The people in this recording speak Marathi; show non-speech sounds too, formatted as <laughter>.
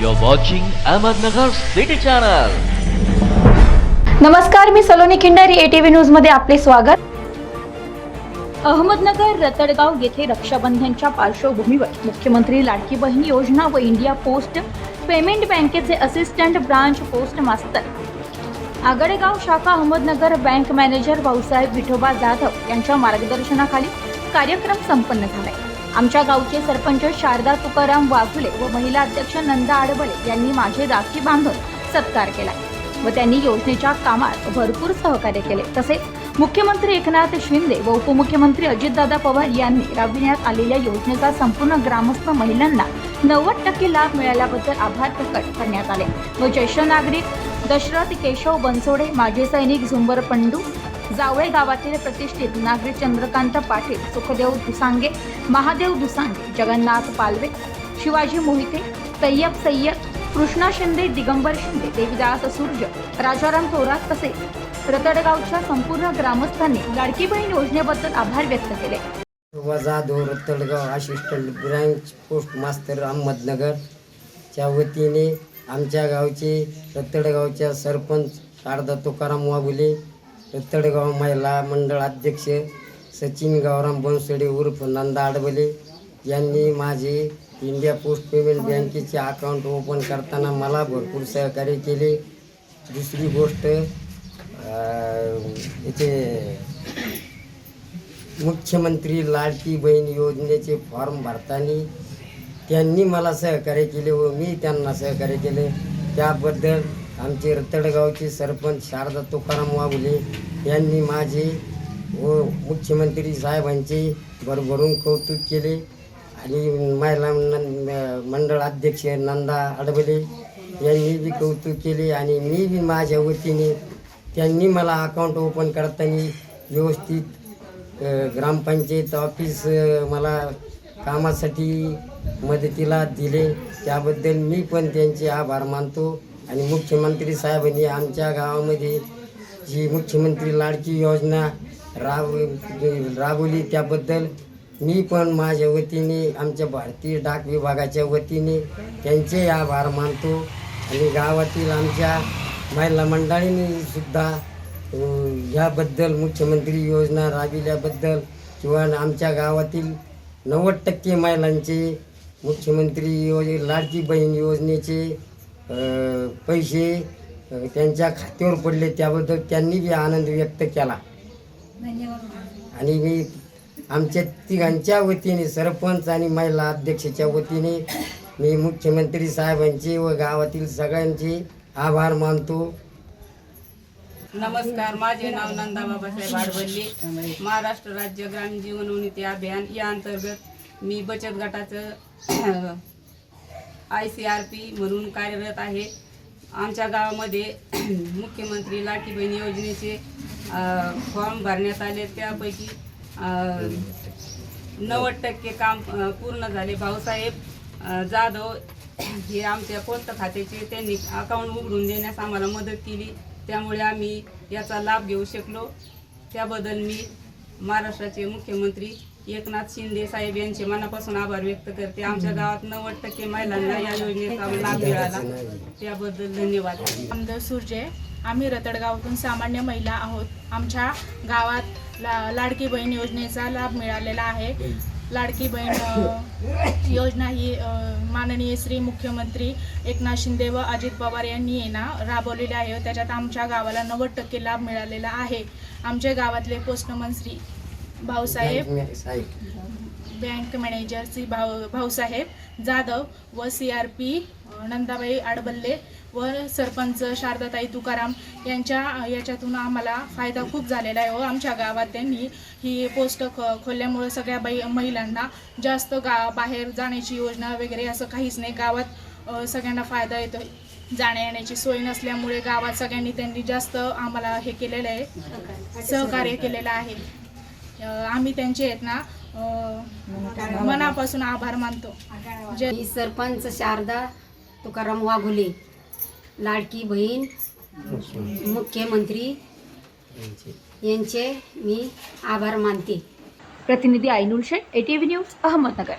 You're watching Ahmednagar City Channel. नमस्कार मी सलोनी खिंडारी एटीव्ही न्यूजमध्ये आपले स्वागत. अहमदनगर रतडगाव येथे रक्षाबंधनच्या पार्श्वभूमीवर मुख्यमंत्री लाडकी बहीण योजना व इंडिया पोस्ट पेमेंट बँकेचे assistant branch post master. Agadegaon शाखा अहमदनगर बँक मॅनेजर भाऊसाहेब विठोबा जाधव यांच्या मार्गदर्शनाखाली कार्यक्रम संपन्न झालाय. आमच्या गावचे सरपंच शारदा तुकाराम वाघुले व महिला अध्यक्ष नंदा आडबले यांनी माझे राखी बांधून सत्कार केला. व त्यांनी योजनेच्या कामात भरपूर सहकार्य केले. तसेच मुख्यमंत्री एकनाथ शिंदे व उपमुख्यमंत्री अजितदादा पवार यांनी राबविण्यात आलेल्या योजनेचा संपूर्ण ग्रामस्थ महिलांना नव्वद टक्के लाभ मिळाल्याबद्दल आभार प्रकट करण्यात आले. व ज्येष्ठ नागरिक दशरथ केशव बनसोडे माजी सैनिक झुंबर पंडू जावळे गावातील प्रतिष्ठित नागरिक चंद्रकांत पाटील सुखदेव दुसांगे महादेव दुसांगे जगन्नाथ पालवे शिवाजी मोहिते तय्यब सय्यद कृष्णा शिंदे दिगंबर शिंदे देवीदास सूर्य राजाराम थोरात तसेच रतडगावच्या संपूर्ण ग्रामस्थांनी लाडकी बहीण योजनेबद्दल आभार व्यक्त केले. Jadhav Ratadgaon assistant branch post master Ahmednagar च्या वतीने आमच्या गावचे रतडगावच्या सरपंच शारदा तुकाराम वाबुले रतडगाव महिला मंडळ अध्यक्ष सचिन गावराम बनसोडे उर्फ नंदा आडबले यांनी माझे इंडिया पोस्ट पेमेंट बँकेचे अकाउंट ओपन करताना मला भरपूर सहकार्य केले. दुसरी गोष्ट इथे मुख्यमंत्री लाडकी बहीण योजनेचे फॉर्म भरताना त्यांनी मला सहकार्य केले व मी त्यांना सहकार्य केले. त्याबद्दल आमचे रतडगावचे सरपंच शारदा तुकाराम वाबुले यांनी माझे व मुख्यमंत्री साहेबांचे भरभरून कौतुक केले आणि महिला मंडळ अध्यक्ष नंदा अडबले यांनी बी कौतुक केले आणि मी बी माझ्या वतीने त्यांनी मला अकाउंट ओपन करताना व्यवस्थित ग्रामपंचायत ऑफिस मला कामासाठी मदतीला दिले. त्याबद्दल मी पण त्यांचे आभार मानतो. आणि मुख्यमंत्री साहेबांनी आमच्या गावामध्ये जी मुख्यमंत्री लाडकी योजना राब राबवली त्याबद्दल मी पण माझ्या वतीने आमच्या भारतीय डाक विभागाच्या वतीने त्यांचे आभार मानतो. आणि गावातील आमच्या महिला मंडळींनी सुद्धा याबद्दल मुख्यमंत्री योजना राबविल्याबद्दल किंवा आमच्या गावातील नव्वद टक्के महिलांचे मुख्यमंत्री योज लाडकी बहीण योजनेचे पैसे त्यांच्या खात्यावर पडले त्याबद्दल त्यांनी बी आनंद व्यक्त केला. आणि मी आमच्या तिघांच्या वतीने सरपंच आणि महिला अध्यक्षाच्या वतीने मी मुख्यमंत्री साहेबांचे व गावातील सगळ्यांचे आभार मानतो. नमस्कार माझे नाव नंदा बाबासाहेब आडवल्ली. महाराष्ट्र राज्य ग्रामीण जीवन उन्नती अभियान या अंतर्गत मी बचत गटाचं आय सी आर पी म्हणून कार्यरत आहे. आमच्या गावामध्ये <clears throat> मुख्यमंत्री लाठी बहीण योजनेचे फॉर्म भरण्यात आले त्यापैकी नव्वद टक्के काम पूर्ण झाले. भाऊसाहेब जाधव हे आमच्या पोस्ट खात्याचे त्यांनी अकाउंट उघडून देण्यास आम्हाला मदत केली. त्यामुळे आम्ही याचा लाभ घेऊ शकलो. त्याबद्दल मी महाराष्ट्राचे मुख्यमंत्री एकनाथ शिंदे साहेब यांचे मनापासून आभार व्यक्त करते. आमच्या गावात नव्वद टक्के महिलांना या योजनेचा लाभ मिळाला. त्याबद्दल धन्यवाद. आमदार सुरजे आम्ही रतडगावातून सामान्य महिला आहोत. आमच्या गावात ला लाडकी बहीण योजनेचा लाभ मिळालेला आहे. लाडकी बहीण योजना ही माननीय श्री मुख्यमंत्री एकनाथ शिंदे व अजित पवार यांनी आहे राबवलेली आहे. त्याच्यात आमच्या गावाला नव्वद टक्के लाभ मिळालेला आहे. आमच्या गावातले postman Shri Bhausaheb. Saheb bank manager Shri Bhau Bhausaheb Jadhav व C R P Nandabai Adballe व सरपंच शारदाताई तुकाराम यांच्या याच्यातून आम्हाला फायदा खूप झालेला आहे व आमच्या गावात त्यांनी ही पोस्ट ख खोलल्यामुळं सगळ्या बाई महिलांना जास्त गा बाहेर जाण्याची योजना वगैरे असं काहीच नाही. गावात सगळ्यांना फायदा येतो. जाण्या येण्याची सोय नसल्यामुळे गावात सगळ्यांनी त्यांनी जास्त आम्हाला हे केलेलं आहे. सहकार्य केलेलं आहे. आम्ही त्यांचे आहेत ना मनापासून आभार मानतो. जे मी सरपंच शारदा तुकाराम वाघुले लाडकी बहीण मुख्यमंत्री यांचे मी आभार मानते. प्रतिनिधी आयनुल शेठ एटीव्ही न्यूज अहमदनगर.